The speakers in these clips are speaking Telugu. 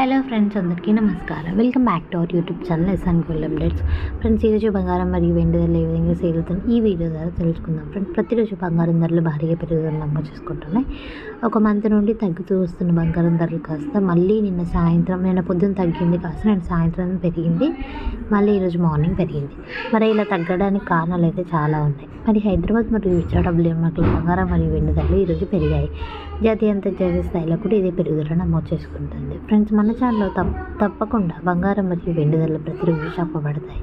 హలో ఫ్రెండ్స్ అందరికీ నమస్కారం. Welcome back to our YouTube channel S gold updates friends ఈరోజు బంగారం మరియు వెండి ధరలు ఏ విధంగా సేల్ ఈ వీడియో ద్వారా తెలుసుకుందాం. ఫ్రెండ్స్ ప్రతిరోజు బంగారం ధరలు భారీగా పెరుగుదల నమోదు చేసుకుంటున్నాయి. ఒక మంత్ నుండి తగ్గుతూ వస్తున్న బంగారం ధరలు కాస్త మళ్ళీ నిన్న సాయంత్రం నిన్న పొద్దున్న తగ్గింది కాస్త నిన్న సాయంత్రం పెరిగింది. మళ్ళీ ఈరోజు మార్నింగ్ పెరిగింది. మరి ఇలా తగ్గడానికి కారణాలు అయితే చాలా ఉన్నాయి. మరి హైదరాబాద్ మరియు విశాఖపట్నం మార్కుల బంగారం మరియు వెండి ధరలు ఈరోజు పెరిగాయి. జాతీయ అంతర్జాతీయ స్థాయిలో కూడా ఇదే పెరుగుదల నమోదు చేసుకుంటుంది. ఫ్రెండ్స్ మన ఛానల్లో తప్పకుండా బంగారం మరియు వెండి ధరలు ప్రతిరోజు చెప్పబడతాయి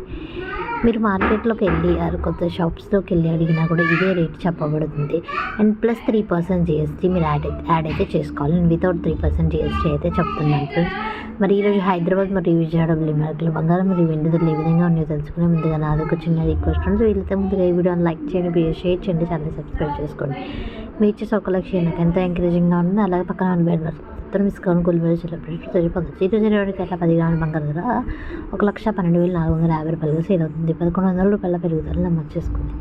మీరు మార్కెట్లోకి వెళ్ళి ఆరు కొత్త షాప్స్లోకి వెళ్ళి అడిగినా కూడా ఇదే రేట్ చెప్పబడుతుంది. And plus three percent GST మీరు యాడ్ అయితే యాడ్ అయితే చేసుకోవాలి. And without three percent GST అయితే చెప్తున్నాను ఫ్రెండ్స్. మరి ఈరోజు హైదరాబాద్ మరియు విజయవాడ మార్కెట్లో బంగారం మరియు వెండి ధరలు ఏ విధంగా ఉన్నాయో తెలుసుకునే ముందుగా నాదొక చిన్న రిక్వెస్ట్ ఫ్రెండ్స్ వీళ్ళతో ముందుగా ఈ వీడియోని లైక్ చేయండి వీడియో షేర్ చేయండి ఛానల్ సబ్స్క్రైబ్ చేసుకోండి. మీ ఇచ్చే ఒక లక్ష నాకు ఎంతో ఎంకరేజింగ్గా ఉంది అలాగే పక్కన ఉన్న బెడ్ ఉత్తరం డిస్కౌంట్ గోల్డ్ సెలబ్రేట్ పొందొచ్చు ఈరోజు ఇరవై అట్లా పది గ్రాముల బంగారు ధర ఒక లక్ష పన్నెండు వేల నాలుగు వందల యాభై రూపాయలుగా సేల్ అవుతుంది పదకొండు వందల రూపాయల పెరుగుదల నమోదు చేసుకుంది.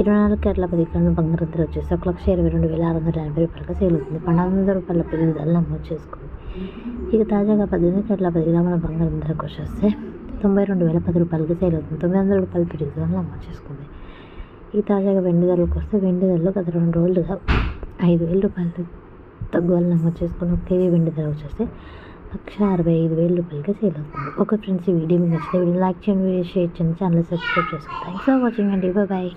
ఇరవై నాలుగు కేట్ల పది గ్రాముల బంగారు ధర వచ్చేసి ఒక లక్ష ఇరవై రెండు వేల ఆరు వందల యాభై రూపాయలుగా సేల్ అవుతుంది పన్నెండు వందల రూపాయల పెరుగుదల నమోదు చేసుకుంది. ఇక తాజాగా పద్దెనిమిది కేట్ల పది గ్రాముల బంగారం ధరకు వచ్చేస్తే తొంభై రెండు వేల పది రూపాయలకి సేల్ అవుతుంది తొమ్మిది వందల రూపాయల పెరుగుదల నమోదు చేసుకుంది. ఈ తాజాగా వెండి ధరలకు వస్తే వెండి ధరలు గత రెండు రోజులుగా ఐదు వేల రూపాయలు తగ్గుదల నమోదు చేసుకుని ఒక కేజీ వెండి ధర వచ్చేస్తే లక్ష అరవై ఐదు వేల రూపాయలకి సేల్ అవుతుంది. ఒక ఫ్రెండ్స్ ఈ వీడియో మీకు నచ్చితే వీడియో లైక్ చేయండి వీడియో షేర్ చేయండి ఛానల్ సబ్స్క్రైబ్ చేసుకోండి. థ్యాంక్స్ ఫర్ వాచింగ్ అండి. బాయ్